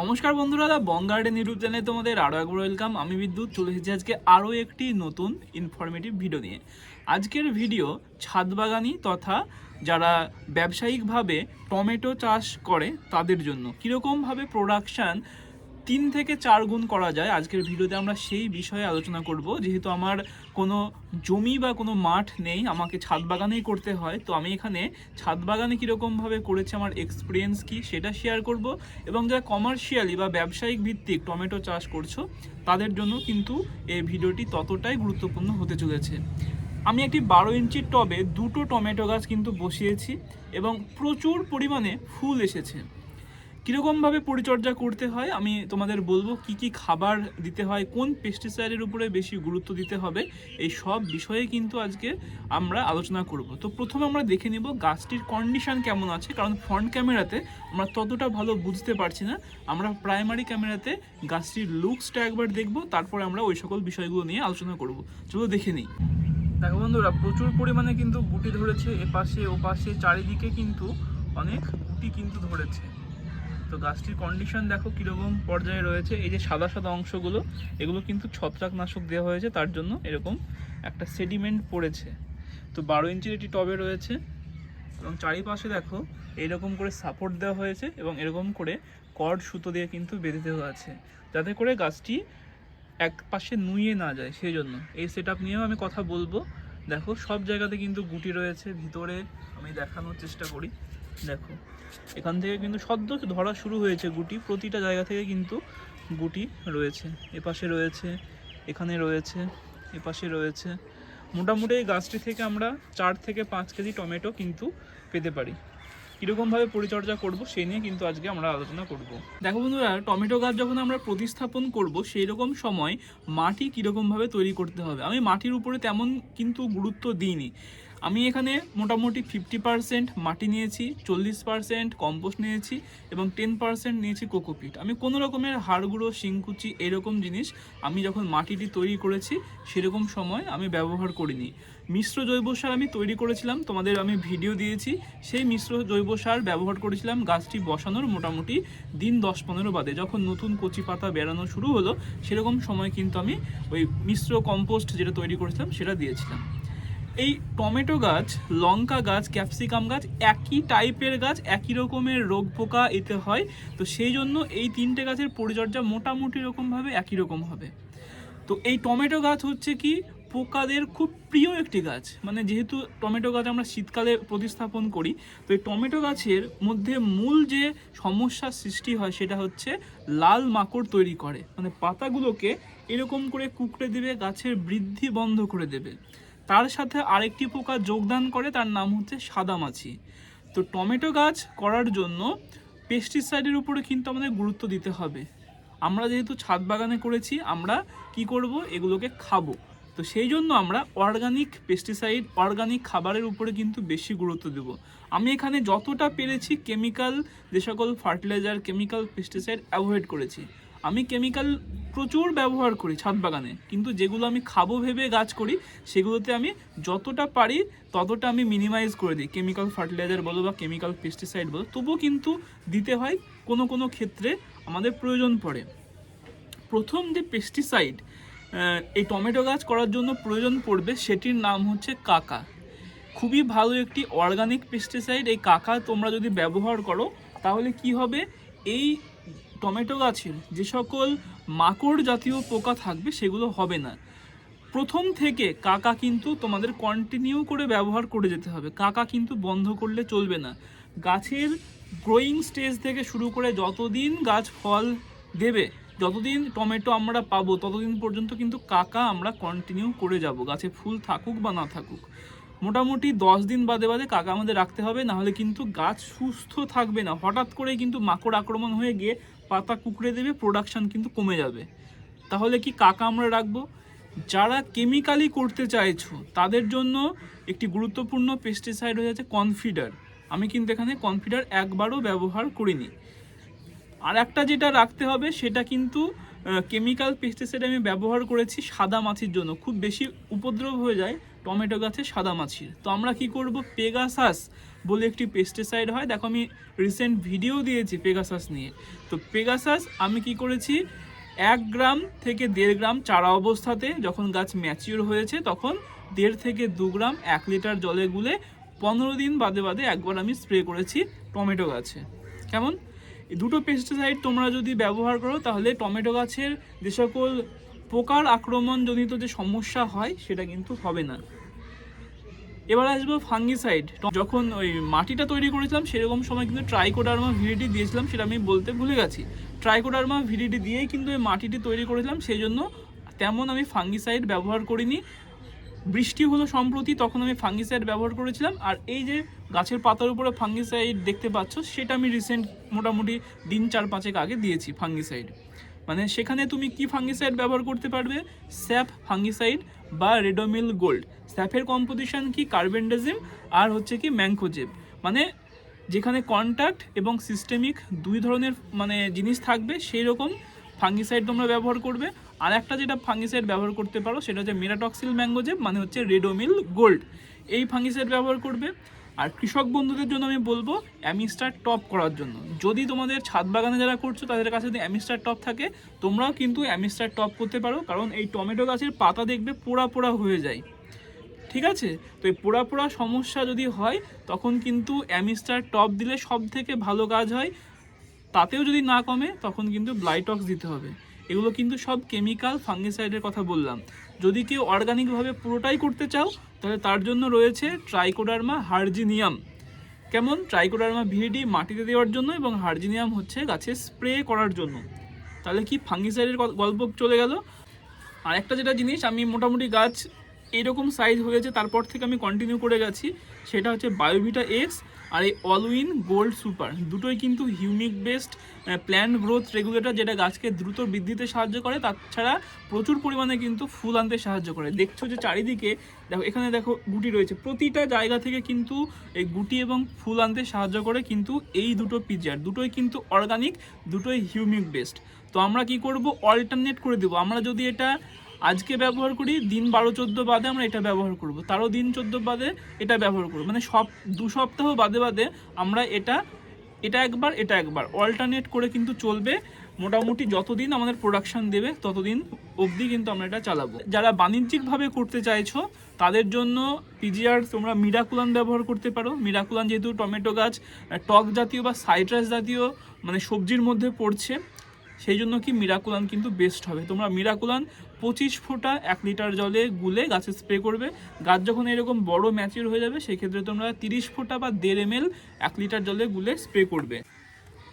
নমস্কার বন্ধুরা, দা বং garden YouTube চ্যানেলে তোমাদের আরও একবার ওয়েলকাম। আমি বিদ্যুৎ, চলে এসেছি আজকে আরও একটি নতুন ইনফরমেটিভ ভিডিও নিয়ে। আজকের ভিডিও ছাদ বাগানি তথা যারা ব্যবসায়িকভাবে টমেটো চাষ করে তাদের জন্য। কীরকমভাবে প্রোডাকশান তিন থেকে চার গুণ করা যায় আজকের ভিডিওতে আমরা সেই বিষয়ে আলোচনা করব। যেহেতু আমার কোনো জমি বা কোনো মাঠ নেই, আমাকে ছাদ বাগানেই করতে হয়, তো আমি এখানে ছাদ বাগানে কীরকমভাবে করেছি, আমার এক্সপিরিয়েন্স কি সেটা শেয়ার করব। এবং যারা কমার্শিয়ালি বা ব্যবসায়িক ভিত্তিক টমেটো চাষ করছ, তাদের জন্য কিন্তু এই ভিডিওটি ততটাই গুরুত্বপূর্ণ হতে চলেছে। আমি একটি বারো ইঞ্চির টবে দুটো টমেটো গাছ কিন্তু বসিয়েছি এবং প্রচুর পরিমাণে ফুল এসেছে। কীরকমভাবে পরিচর্যা করতে হয়? আমি তোমাদের বলব কি কি খাবার দিতে হয়, কোন পেস্টিসাইডের উপরে বেশি গুরুত্ব দিতে হবে, এই সব বিষয়ে কিন্তু আজকে আমরা আলোচনা করব। তো প্রথমে আমরা দেখে নিব গাছটির কন্ডিশন কেমন আছে, কারণ ফ্রন্ট ক্যামেরাতে আমরা ততটা ভালো বুঝতে পারছি না। আমরা প্রাইমারি ক্যামেরাতে গাছটির লুকসটা একবার দেখব, তারপরে আমরা ওই সকল বিষয়গুলো নিয়ে আলোচনা করব। চলো দেখে নিই। দেখো বন্ধুরা, প্রচুর পরিমাণে কিন্তু গুটি ধরেছে, এপাশে ওপাশে, চারিদিকে কিন্তু অনেক গুটি কিন্তু ধরেছে। তো গাছটির কন্ডিশন দেখো কীরকম পর্যায়ে রয়েছে। এই যে সাদা সাদা অংশগুলো, এগুলো কিন্তু ছত্রাকনাশক দেওয়া হয়েছে, তার জন্য এরকম একটা সেডিমেন্ট পড়েছে। তো বারো ইঞ্চির একটি টবে রয়েছে এবং চারিপাশে দেখো এইরকম করে সাপোর্ট দেওয়া হয়েছে এবং এরকম করে কর্ড সুতো দিয়ে কিন্তু বেঁধে দেওয়া আছে। যাতে করে গাছটি এক পাশে নুয়ে না যায়, সেই জন্য। এই সেট আপ নিয়েও আমি কথা বলব। দেখো সব জায়গাতে কিন্তু গুটি রয়েছে, ভিতরে আমি দেখানোর চেষ্টা করি। দেখো। এখান থেকে কিন্তু সদ্য ধরা শুরু হয়েছে গুটি। প্রতিটা জায়গা থেকে কিন্তু গুটি রয়েছে। এপাশে রয়েছে, এখানে রয়েছে, এপাশে রয়েছে। মোটামুটি এই গাছটি থেকে আমরা চার থেকে পাঁচ কেজি টমেটো কিন্তু পেতে পারি। কীরকমভাবে পরিচর্যা করব সেই নিয়ে কিন্তু আজকে আমরা আলোচনা করব। দেখো বন্ধুরা, টমেটো গাছ যখন আমরা প্রতিস্থাপন করব সেই রকম সময় মাটি কীরকমভাবে তৈরি করতে হবে? আমি মাটির উপরে তেমন কিন্তু গুরুত্ব দিইনি। আমি এখানে মোটামুটি ফিফটি পার্সেন্ট মাটি নিয়েছি, চল্লিশ পার্সেন্ট কম্পোস্ট নিয়েছি এবং টেন পার্সেন্ট নিয়েছি কোকোপিট আমি কোনো রকমের হাড়গুঁড়ো, শিংকুচি এরকম জিনিস আমি যখন মাটিটি তৈরি করেছি, সেরকম সময় আমি ব্যবহার করিনি। মিশ্র জৈব সার আমি তৈরি করেছিলাম, তোমাদের আমি ভিডিও দিয়েছি। সেই মিশ্র জৈব সার ব্যবহার করেছিলাম গাছটি বসানোর মোটামুটি দিন দশ পনেরো বাদে। যখন নতুন কচি পাতা বেরানো শুরু হলো, সেরকম সময় কিন্তু আমি ওই মিশ্র কম্পোস্ট যেটা তৈরি করেছিলাম, সেটা দিয়েছিলাম। এই টমেটো গাছ, লঙ্কা গাছ, ক্যাপসিকাম গাছ একই টাইপের গাছ, একই রকমের রোগ পোকা এতে হয়। তো সেই জন্য এই তিনটে গাছের পরিচর্যা মোটামুটি রকমভাবে একই রকম হবে। তো এই টমেটো গাছ হচ্ছে কি? পোকাদের খুব প্রিয় একটি গাছ। মানে যেহেতু টমেটো গাছ আমরা শীতকালে প্রতিস্থাপন করি, তো এই টমেটো গাছের মধ্যে মূল যে সমস্যার সৃষ্টি হয় সেটা হচ্ছে লাল মাকড় তৈরি করে। মানে পাতাগুলোকে এরকম করে কুকড়ে দেবে, গাছের বৃদ্ধি বন্ধ করে দেবে। তার সাথে আরেকটি পোকা যোগদান করে, তার নাম হচ্ছে সাদামাছি। তো টমেটো গাছ করার জন্য পেস্টিসাইডের উপরে কিন্তু আমাদের গুরুত্ব দিতে হবে। আমরা যেহেতু ছাদ বাগানে করেছি, আমরা কি করব? এগুলোকে খাব। তো সেই জন্য আমরা অর্গানিক পেস্টিসাইড অর্গানিক খাবারের উপরে কিন্তু বেশি গুরুত্ব দেব। আমি এখানে যতটা পেরেছি কেমিক্যাল যে সকল ফার্টিলাইজার কেমিক্যাল পেস্টিসাইড অ্যাভয়েড করেছি। আমি কেমিক্যাল প্রচুর ব্যবহার করি ছাদ বাগানে। কিন্তু যেগুলো আমি খাব ভেবে গাছ করি, সেগুলোতে আমি যতটা পারি ততটা আমি মিনিমাইজ করে দিই। কেমিক্যাল ফার্টিলাইজার বলো বা কেমিক্যাল পেস্টিসাইড বলো, তবুও কিন্তু দিতে হয়, কোনো কোনো ক্ষেত্রে আমাদের প্রয়োজন পড়ে। প্রথম যে পেস্টিসাইড এই টমেটো গাছ করার জন্য প্রয়োজন পড়বে, সেটির নাম হচ্ছে কাকা। খুবই ভালো একটি অর্গানিক পেস্টিসাইড এই কাকা তোমরা যদি ব্যবহার করো, তাহলে কি হবে? এই টমেটো গাছের যে সকল মাকড় জাতীয় পোকা থাকবে সেগুলো হবে না। প্রথম থেকে কাকা কিন্তু তোমাদের কন্টিনিউ করে ব্যবহার করে যেতে হবে। কাকা কিন্তু বন্ধ করলে চলবে না। গাছের গ্রোয়িং স্টেজ থেকে শুরু করে যতদিন গাছ ফল দেবে, যতদিন টমেটো আমরা পাবো, ততদিন পর্যন্ত কিন্তু কাকা আমরা কন্টিনিউ করে যাব। গাছে ফুল থাকুক বা না থাকুক। মোটামুটি দশ দিন বাদে বাদে কাকা আমাদের রাখতে হবে, নাহলে কিন্তু গাছ সুস্থ থাকবে না। হঠাৎ করে কিন্তু মাকড় আক্রমণ হয়ে গিয়ে পাতা কুকড়ে দেবে প্রোডাকশান কিন্তু কমে যাবে। তাহলে কি কাকা আমরা রাখব? যারা কেমিক্যালি করতে চাইছো, তাদের জন্য একটি গুরুত্বপূর্ণ পেস্টিসাইড হয়ে যাচ্ছে কনফিডার আমি কিন্তু এখানে কনফিডার একবারও ব্যবহার করিনি। আর একটা যেটা রাখতে হবে, সেটা কিন্তু কেমিক্যাল পেস্টিসাইড আমি ব্যবহার করেছি সাদা মাছির জন্য। খুব বেশি উপদ্রব হয়ে যায় টমেটো গাছে সাদা মাছির। তো আমরা কি করব? পেগাসাস বলে একটি পেস্টিসাইড হয়। দেখো, আমি রিসেন্ট ভিডিও দিয়েছি পেগাসাস নিয়ে। তো পেগাসাস আমি কি করেছি? এক গ্রাম থেকে দেড় গ্রাম চারা অবস্থাতে যখন গাছ ম্যাচিওর হয়েছে, তখন দেড় থেকে দু গ্রাম এক লিটার জলে গুলে পনেরো দিন বাদে বাদে একবার আমি স্প্রে করেছি টমেটো গাছে। কেমন? দুটো পেস্টিসাইড তোমরা যদি ব্যবহার করো, তাহলে টমেটো গাছের যে সকল পোকার আক্রমণজনিত যে সমস্যা হয়, সেটা কিন্তু হবে না। এবার আসব ফাঙ্গিসাইড যখন ওই মাটিটা তৈরি করেছিলাম, সেরকম সময় কিন্তু ট্রাইকোডার্মা ভিডিটি দিয়েছিলাম, সেটা আমি বলতে ভুলে গেছি। ট্রাইকোডার্মা ভিডিটি দিয়েই কিন্তু এই মাটিটি তৈরি করেছিলাম, সেই জন্য তেমন আমি ফাঙ্গিসাইড ব্যবহার করিনি। বৃষ্টি হলো সম্প্রতি, তখন আমি ফাঙ্গিসাইড ব্যবহার করেছিলাম, আর এই যে গাছের পাতার উপরে ফাঙ্গিসাইড দেখতে পাচ্ছ, সেটা আমি রিসেন্ট মোটামুটি দিন চার পাঁচেক আগে দিয়েছি ফাঙ্গিসাইড মানে সেখানে তুমি কি ফাঙ্গিসাইড ব্যবহার করতে পারবে? স্যাপ ফাঙ্গিসাইড বা রেডোমিল গোল্ড। স্যাপের কম্পোজিশন কি? কার্বেন্ডাজিম আর হচ্ছে কি ম্যাঙ্কোজেব মানে যেখানে কন্ট্যাক্ট এবং সিস্টেমিক দুই ধরনের মানে জিনিস থাকবে সেই রকম ফাঙ্গিসাইড তোমরা ব্যবহার করবে। আর একটা যেটা ফাঙ্গিসাইড ব্যবহার করতে পারো, সেটা হচ্ছে মেরাটক্সিল ম্যাঙ্গোজেব মানে হচ্ছে রেডোমিল গোল্ড। এই ফাঙ্গিসাইড ব্যবহার করবে। আর কৃষক বন্ধুদের জন্য আমি বলব, অ্যামিস্টার টপ করার জন্য। যদি তোমাদের ছাদ বাগানে যারা করছ, তাদের কাছে যদি অ্যামিস্টার টপ থাকে, তোমরাও কিন্তু অ্যামিস্টার টপ করতে পারো, কারণ এই টমেটো গাছের পাতা দেখবে পোড়া পোড়া হয়ে যায়। ঠিক আছে? তো এই পোড়া পোড়া সমস্যা যদি হয়, তখন কিন্তু অ্যামিস্টার টপ দিলে সব থেকে ভালো কাজ হয়, তাতেও যদি না কমে, তখন কিন্তু ব্লাইটক্স দিতে হবে। এগুলো কিন্তু সব কেমিক্যাল ফাঙ্গিসাইডের কথা বললাম। যদি কেউ অর্গানিকভাবে পুরোটাই করতে চাও, তাহলে তার জন্য রয়েছে ট্রাইকোডার্মা হার্জিনিয়াম কেমন? ট্রাইকোডার্মা ভিডি মাটিতে দেওয়ার জন্য এবং হার্জিনিয়াম হচ্ছে গাছে স্প্রে করার জন্য। তাহলে কি ফাঙ্গিসাইডের গল্প চলে গেল? আর একটা যেটা জিনিস, আমি মোটামুটি গাছ এরকম সাইজ হয়েছে, তারপর থেকে আমি কন্টিনিউ করে গেছি সেটা হচ্ছে বায়োভিটা এক্স আর এই অলউইন গোল্ড সুপার দুটোই কিন্তু humic based plant growth regulator যেটা গাছকে দ্রুত বৃদ্ধিতে সাহায্য করে, তাছাড়া প্রচুর পরিমাণে কিন্তু ফুল আনতে সাহায্য করে। দেখছ যে চারিদিকে, দেখো, এখানে দেখো গুটি রয়েছে। প্রতিটা জায়গা থেকে কিন্তু এই গুটি এবং ফুল আনতে সাহায্য করে কিন্তু এই দুটো পিজার দুটোই কিন্তু অর্গানিক দুটোই হিউমিক বেসড তো আমরা কি করব? অল্টারনেট করে দেবো। আমরা যদি এটা আজকে ব্যবহার করি, দিন বারো চোদ্দ বাদে আমরা এটা ব্যবহার করব। তারও দিন চোদ্দ বাদে এটা ব্যবহার করব। মানে সব দু সপ্তাহ বাদে বাদে আমরা এটা এটা একবার এটা একবার। অল্টারনেট করে কিন্তু চলবে। মোটামুটি যতদিন আমাদের প্রোডাকশান দেবে, ততদিন অবধি কিন্তু আমরা এটা চালাবো। যারা বাণিজ্যিকভাবে করতে চাইছো, তাদের জন্য পিজিআর তোমরা মিরাকুলান ব্যবহার করতে পারো। মিরাকুলান যেহেতু টমেটো গাছ টক জাতীয় বা সাইট্রাস জাতীয় মানে সবজির মধ্যে পড়ছে, সেই জন্য কি মিরাকুলান কিন্তু বেস্ট হবে। তোমরা মিরাকুলান পঁচিশ ফোঁটা এক লিটার জলে গুলে গাছে স্প্রে করবে। গাছ যখন এরকম বড় ম্যাচিউর হয়ে যাবে, সেক্ষেত্রে তোমরা তিরিশ ফোঁটা বা দেড় এম এক লিটার জলে গুলে স্প্রে করবে।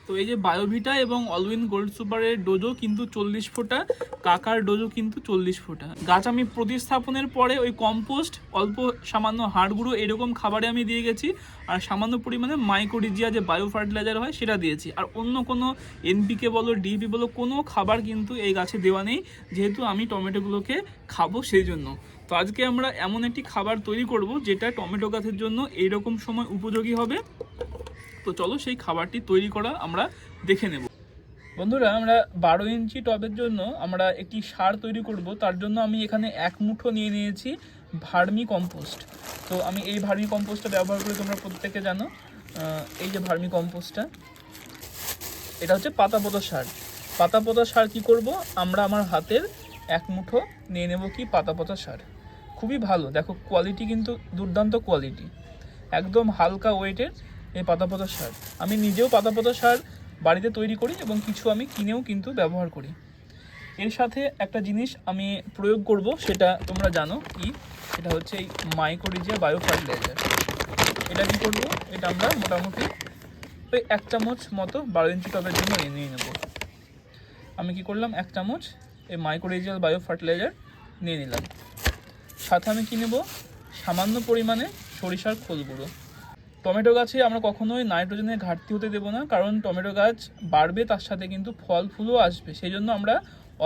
তো এই যে বায়োভিটা এবং অলউইন গোল্ড সুপারের ডোজও কিন্তু চল্লিশ ফোঁটা, কাকার ডোজও কিন্তু চল্লিশ ফোঁটা। গাছ আমি প্রতিস্থাপনের পরে ওই কম্পোস্ট অল্প সামান্য হাড় গুঁড়ো এরকম খাবারে আমি দিয়ে গেছি। আর সামান্য পরিমাণে মাইক্রোডিজিয়া যে বায়ো ফার্টিলাইজার হয় সেটা দিয়েছি। আর অন্য কোনো এনপিকে বলো ডিপি বলো, কোনো খাবার কিন্তু এই গাছে দেওয়া নেই। যেহেতু আমি টমেটোগুলোকে খাব সেই জন্য। তো আজকে আমরা এমন একটি খাবার তৈরি করব যেটা টমেটো গাছের জন্য এইরকম সময় উপযোগী হবে। তো চলো সেই খাবারটি তৈরি করা আমরা দেখে নেব। বন্ধুরা, আমরা বারো ইঞ্চি টবের জন্য আমরা একটি সার তৈরি করব। তার জন্য আমি এখানে এক মুঠো নিয়ে নিয়েছি ভার্মি কম্পোস্ট। তো আমি এই ভার্মি কম্পোস্টটা ব্যবহার করে তোমরা প্রত্যেকে জানো। এই যে ভার্মি কম্পোস্টটা, এটা হচ্ছে পাতা পোতা সার। পাতা পোতা সার কি করব? আমরা আমার হাতের এক মুঠো নিয়ে নেব কি পাতা পোতা সার। খুবই ভালো। দেখো কোয়ালিটি কিন্তু দুর্দান্ত কোয়ালিটি একদম হালকা ওয়েটের এই পাতা পোতা সার। আমি নিজেও পাতা পোতা সার বাড়িতে তৈরি করি এবং কিছু আমি কিনেও কিন্তু ব্যবহার করি। এর সাথে একটা জিনিস আমি প্রয়োগ করব, সেটা তোমরা জানো কি? সেটা হচ্ছে এই মাইক্রোরিজিয়া বায়ো ফার্টিলাইজার এটা কী করব? এটা আমরা মোটামুটি ওই এক চামচ মতো বারো ইঞ্চি টবের জন্য নিয়ে নিয়ে নেব। আমি কি করলাম? এক চামচ এই মাইক্রোরিজিয়াল বায়ো ফার্টিলাইজার নিয়ে নিলাম। সাথে আমি কি নেব? সামান্য পরিমাণে সরিষার খোল গুঁড়ো। টমেটো গাছে আমরা কখনোই নাইট্রোজেনের ঘাটতি হতে দেবো না, কারণ টমেটো গাছ বাড়বে তার সাথে কিন্তু ফল ফুলও আসবে। সেই জন্য আমরা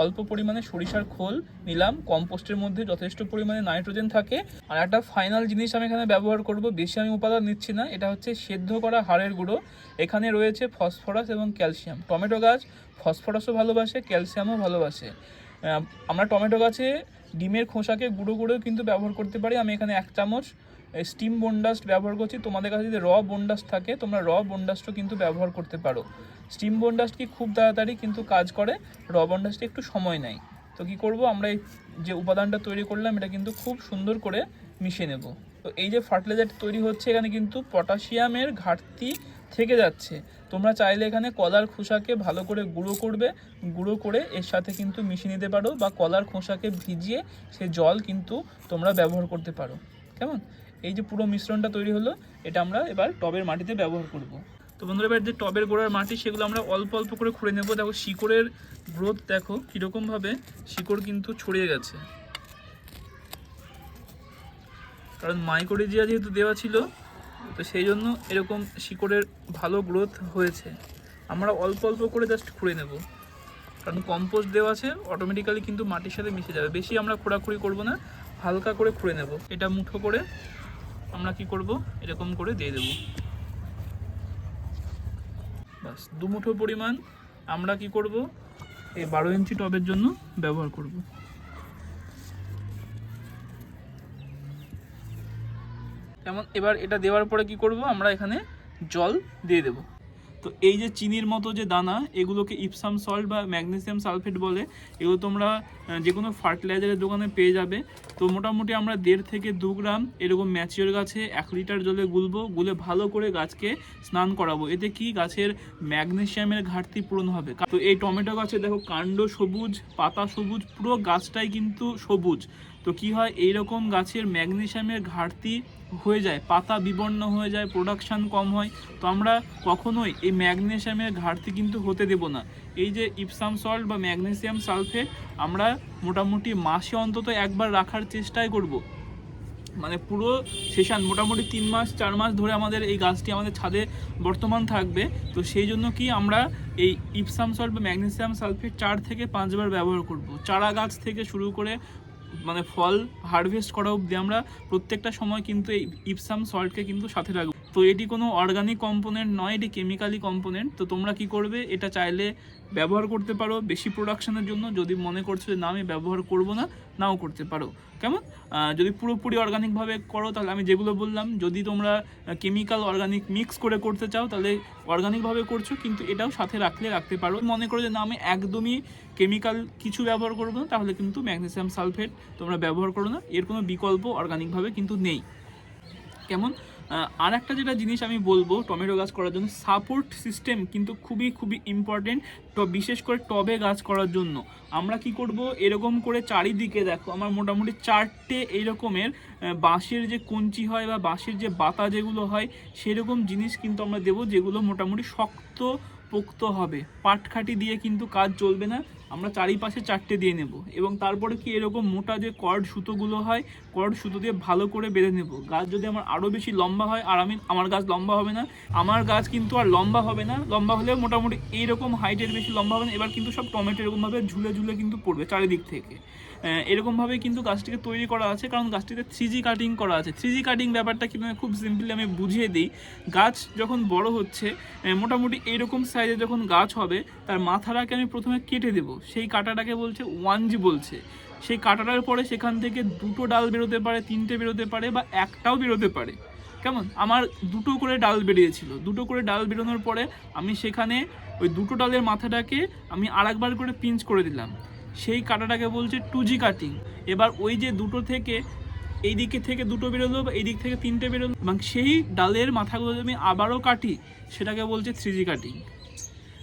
অল্প পরিমাণে সরিষার খোল নিলাম, কম্পোস্টের মধ্যে যথেষ্ট পরিমাণে নাইট্রোজেন থাকে। আর একটা ফাইনাল জিনিস আমি এখানে ব্যবহার করব, বেশি আমি উপাদান নিচ্ছি না, এটা হচ্ছে সেদ্ধ করা হাড়ের গুঁড়ো। এখানে রয়েছে ফসফরাস এবং ক্যালসিয়াম। টমেটো গাছ ফসফরাসও ভালোবাসে, ক্যালসিয়ামও ভালোবাসে। আমরা টমেটো গাছে ডিমের খোসাকে গুঁড়ো গুঁড়ো কিন্তু ব্যবহার করতে পারি। আমি এখানে এক চামচ স্টিম বনডাস্ট ব্যবহার করছি। তোমাদের কাছে যদি র বনডাস্ট থাকে, তোমরা র বোনডাস্টও কিন্তু ব্যবহার করতে পারো। স্টিম বনডাস্ট কি খুব তাড়াতাড়ি কিন্তু কাজ করে র বনডাস্টে একটু সময় নেয়। তো কি করব, আমরা এই যে উপাদানটা তৈরি করলাম, এটা কিন্তু খুব সুন্দর করে মিশিয়ে নেব। তো এই যে ফার্টিলাইজার তৈরি হচ্ছে, এখানে কিন্তু পটাশিয়ামের ঘাটতি থেকে যাচ্ছে। তোমরা চাইলে এখানে কলার খোসাকে ভালো করে গুঁড়ো করবে, গুঁড়ো করে এর সাথে কিন্তু মিশিয়ে নিতে পারো, বা কলার খোসাকে ভিজিয়ে সে জল কিন্তু তোমরা ব্যবহার করতে পারো। কেমন? এই যে পুরো মিশ্রণটা তৈরি হলো, এটা আমরা এবার টবের মাটিতে ব্যবহার করব। তো বন্ধুরা, এবার যে টবের গোড়ার মাটি, সেগুলো আমরা অল্প অল্প করে খুঁড়ে নেব। দেখো, শিকড়ের গ্রোথ দেখো, কীরকমভাবে শিকড় কিন্তু ছড়িয়ে গেছে। কারণ মাইকোরিজিয়া যেহেতু দেওয়া ছিল, তো সেই জন্য এরকম শিকড়ের ভালো গ্রোথ হয়েছে। আমরা অল্প অল্প করে জাস্ট খুঁড়ে নেব। কারণ কম্পোস্ট দেওয়া আছে অটোমেটিক্যালি কিন্তু মাটির সাথে মিশে যাবে। বেশি আমরা খোঁড়াখুড়ি করব না, হালকা করে খুঁড়ে নেব। এটা মুঠো করে আমরা কি করব? এরকম করে দিয়ে দেব। বাস, দুমুঠো পরিমাণ আমরা কি করব? এই বারো ইঞ্চি টবের জন্য ব্যবহার করব। যেমন এবার এটা দেওয়ার পরে কি করব? আমরা এখানে জল দিয়ে দেব। তো এই যে চিনির মতো যে দানা, এগুলোকে ইপসাম সল্ট বা ম্যাগনেসিয়াম সালফেট বলে। এগুলো তোমরা যে কোনো ফার্টিলাইজারের দোকানে পেয়ে যাবে। তো মোটামুটি আমরা দেড় থেকে দু গ্রাম এরকম ম্যাচিওর গাছে এক লিটার জলে গুলবো, গুলে ভালো করে গাছকে স্নান করাবো। এতে কি গাছের ম্যাগনেসিয়ামের ঘাটতি পূরণ হবে? তো এই টমেটো গাছে দেখো কাণ্ড সবুজ, পাতা সবুজ, পুরো গাছটাই কিন্তু সবুজ। তো কি হয় এই রকম গাছের ম্যাগনেশিয়ামের ঘাটতি হয়ে যায়, পাতা বিবর্ণ হয়ে যায় প্রোডাকশন কম হয়। তো আমরা কখনোই এই ম্যাগনেশিয়ামের ঘাটতি কিন্তু হতে দেব না। এই যে ইপসাম সল্ট বা ম্যাগনেসিয়াম সালফেট আমরা মোটামুটি মাসে অন্তত একবার রাখার চেষ্টাই করব। মানে পুরো সেশন, মোটামুটি তিন মাস, চার মাস ধরে আমাদের এই গাছটি আমাদের ছাদে বর্তমান থাকবে। তো সেই জন্য কি আমরা এই ইপসাম সল্ট বা ম্যাগনেসিয়াম সালফেট চার থেকে পাঁচবার ব্যবহার করব। চারা গাছ থেকে শুরু করে মানে ফল হারভেস্ট করা অবধি আমরা প্রত্যেকটা সময় কিন্তু এই ইপসাম সল্টকে কিন্তু সাথে রাখব তো এটি কোনো অর্গানিক কম্পোনেন্ট নয়, এটি কেমিক্যালি কম্পোনেন্ট তো তোমরা কি করবে? এটা চাইলে ব্যবহার করতে পারো বেশি প্রোডাকশনের জন্য। যদি মনে করছ যে, না, আমি ব্যবহার করব না, নাও করতে পারো। কেমন? যদি পুরোপুরি অর্গানিকভাবে করো, তাহলে আমি যেগুলো বললাম, যদি তোমরা কেমিক্যাল অর্গানিক মিক্স করে করতে চাও, তাহলে অর্গানিকভাবে করছ, কিন্তু এটাও সাথে রাখলে রাখতে পারো। মনে করো যে, না, আমি একদমই কেমিক্যাল কিছু ব্যবহার করব না, তাহলে কিন্তু ম্যাগনেসিয়াম সালফেট তোমরা ব্যবহার করো না। এর কোনো বিকল্প অর্গানিকভাবে কিন্তু নেই। কেমন? আর একটা যেটা জিনিস আমি বলব টমেটো গাছ করার জন্য সাপোর্ট সিস্টেম কিন্তু খুবই খুবই ইম্পর্টেন্ট তো বিশেষ করে টবে গাছ করার জন্য। আমরা কি করব? এরকম করে চারিদিকে দেখো, আমার মোটামুটি চারটে এইরকমের বাঁশের যে কঞ্চি হয় বা বাঁশের যে বাতা যেগুলো হয়, সেরকম জিনিস কিন্তু আমরা দেবো যেগুলো মোটামুটি শক্ত পোক্ত হবে। পাটখাটি দিয়ে কিন্তু কাজ চলবে না। আমরা চারিপাশে চারটে দিয়ে নেব এবং তারপরে কি এরকম মোটা যে কর্ড সুতোগুলো হয়, কর্ড সুতো দিয়ে ভালো করে বেঁধে নেব। গাছ যদি আমার আরও বেশি লম্বা হয়, আর আমি, আমার গাছ লম্বা হবে না, আমার গাছ কিন্তু আর লম্বা হবে না, লম্বা হলে মোটামুটি এইরকম হাইটের বেশি লম্বা হবে না, এবার কিন্তু সব টমেটো এরকমভাবে ঝুলে ঝুলে কিন্তু পড়বে চারিদিক থেকে। এরকমভাবে কিন্তু গাছটিকে তৈরি করা আছে, কারণ গাছটিতে থ্রিজি কাটিং করা আছে। থ্রিজি কাটিং ব্যাপারটা কিন্তু খুব সিম্পলি আমি বুঝিয়ে দিই। গাছ যখন বড় হচ্ছে মোটামুটি এইরকম সাইজে যখন গাছ হবে, তার মাথাটাকে আমি প্রথমে কেটে দেবো। সেই কাটাটাকে বলছে ওয়ান জি বলছে। সেই কাটাটার পরে সেখান থেকে দুটো ডাল বেরোতে পারে, তিনটে বেরোতে পারে বা একটাও বেরোতে পারে। কেমন? আমার দুটো করে ডাল বেরিয়েছিল। দুটো করে ডাল বেরোনোর পরে আমি সেখানে ওই দুটো ডালের মাথাটাকে আমি আরেকবার করে পিঞ্চ করে দিলাম। সেই কাটাটাকে বলছে টু জি কাটিং। এবার ওই যে দুটো থেকে এই দিকে থেকে দুটো বেরোলো বা এই দিক থেকে তিনটে বেরোলো এবং সেই ডালের মাথাগুলো আমি আবারও কাটি, সেটাকে বলছে থ্রি জি কাটিং।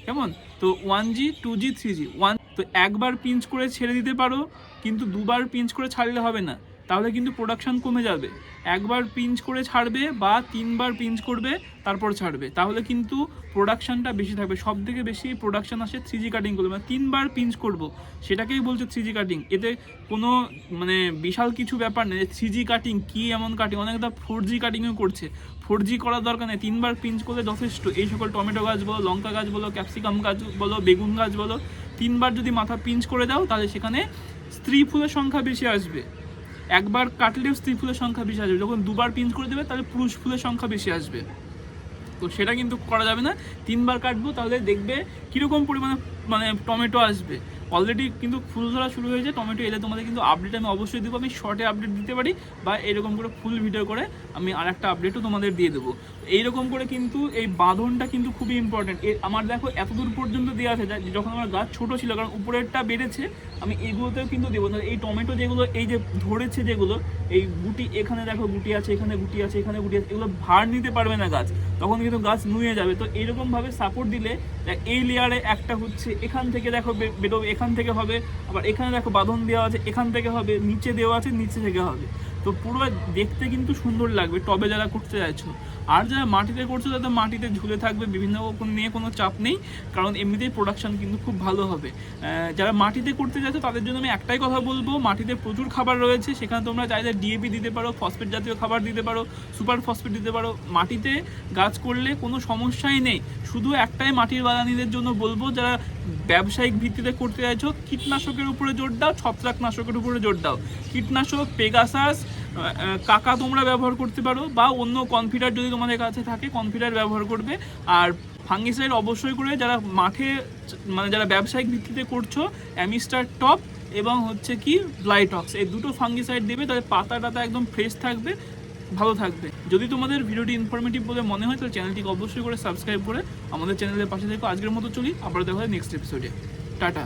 কেমন? তো one G two G three G one তো একবার পিঞ্চ করে ছেড়ে দিতে পারো, কিন্তু দুবার পিঞ্চ করে ছাড়লে হবে না। তাহলে কিন্তু প্রোডাকশান কমে যাবে। একবার পিঞ্চ করে ছাড়বে বা তিনবার পিঞ্চ করবে, তারপর ছাড়বে। তাহলে কিন্তু প্রোডাকশানটা বেশি থাকবে। সব থেকে বেশি প্রোডাকশান আসে থ্রি জি কাটিং করবে মানে তিনবার পিঞ্চ করব, সেটাকেই বলছে থ্রি জি কাটিং এতে কোনো মানে বিশাল কিছু ব্যাপার নেই থ্রি জি কাটিং কী এমন কাটিং অনেক অনেকটা ফোর জি কাটিংও করছে। ফোর জি করার দরকার নেই। তিনবার পিঞ্চ করলে যথেষ্ট। এই সকল টমেটো গাছ বলো, লঙ্কা গাছ বলো ক্যাপসিকাম গাছ বলো, বেগুন গাছ বলো তিনবার যদি মাথা পিঞ্চ করে দাও, তাহলে সেখানে স্ত্রী ফুলের সংখ্যা বেশি আসবে। একবার কাটলেও স্ত্রী ফুলের সংখ্যা বেশি আসবে। যখন দুবার পিঞ্চ করে দেবে, তাহলে পুরুষ ফুলের সংখ্যা বেশি আসবে। তো সেটা কিন্তু করা যাবে না। তিনবার কাটবো, তাহলে দেখবে কীরকম পরিমাণে মানে টমেটো আসবে। অলরেডি কিন্তু ফুল ধরা শুরু হয়েছে টমেটো এলে তোমাদের কিন্তু আপডেট আমি অবশ্যই দেবো। আমি শর্টে আপডেট দিতে পারি বা এরকম করে ফুল ভিডিও করে আমি আর একটা আপডেটও তোমাদের দিয়ে দেবো। এইরকম করে কিন্তু এই বাঁধনটা কিন্তু খুবই ইম্পর্টেন্ট আমার দেখো এত দূর পর্যন্ত দেওয়া আছে যখন আমার গাছ ছোট ছিল, কারণ উপরেরটা বেড়েছে, আমি এগুলোতেও কিন্তু দেবো। এই টমেটো যেগুলো, এই যে ধরেছে যেগুলো, এই গুটি এখানে দেখো গুটি আছে, এখানে গুটি আছে, এখানে গুটি আছে, এগুলো ভার নিতে পারবে না গাছ। তখন কিন্তু গাছ নুয়ে যাবে। তো এরকম ভাবে সাপোর্ট দিলে এই লেয়ারে একটা হচ্ছে, এখান থেকে দেখো বেরোবে, এখান থেকে হবে। আবার এখানে দেখো বাঁধন দেওয়া আছে, এখান থেকে হবে, নিচে দেওয়া আছে, নিচে থেকে হবে। তো পুরো দেখতে কিন্তু সুন্দর লাগবে, টবে যারা করতে চাইছো। আর যারা মাটিতে করছ তাদের মাটিতে ঝুলে থাকবে, বিভিন্ন নিয়ে কোনো চাপ নেই, কারণ এমনিতেই প্রোডাকশন কিন্তু খুব ভালো হবে। যারা মাটিতে করতে চাইছো তাদের জন্য আমি একটাই কথা বলব, মাটিতে প্রচুর খাবার রয়েছে, সেখানে তোমরা চাইলে ডিএপি দিতে পারো ফসফেট জাতীয় খাবার দিতে পারো সুপার ফসফেট দিতে পারো। মাটিতে গাছ করলে কোনো সমস্যাই নেই, শুধু একটাই মাটির বাগানীদের জন্য বলব, যারা ব্যবসায়িক ভিত্তিতে করতে চাইছো, কীটনাশকের উপরে জোর দাও, ছত্রাকনাশকের উপরে জোর দাও। কীটনাশক পেগাসাস কাকা তোমরা ব্যবহার করতে পারো, বা অন্য কনফিডার যদি তোমাদের কাছে থাকে কনফিডার ব্যবহার করবে। আর ফাঙ্গিসাইড অবশ্যই করে যারা মাঠে মানে যারা ব্যবসায়িক ভিত্তিতে করছ অ্যামিস্টার টপ এবং হচ্ছে কি ব্লাইটক্স এই দুটো ফাঙ্গিসাইড দেবে তাদের পাতা টাতা একদম ফ্রেশ থাকবে, ভালো থাকবে। যদি তোমাদের ভিডিওটি ইনফরমেটিভ বলে মনে হয়, তাহলে চ্যানেলটিকে অবশ্যই করে সাবস্ক্রাইব করে আমাদের চ্যানেলের পাশে থেকে। আজকের মতো চলি, আবার দেখা হয় নেক্সট এপিসোডে টাটা।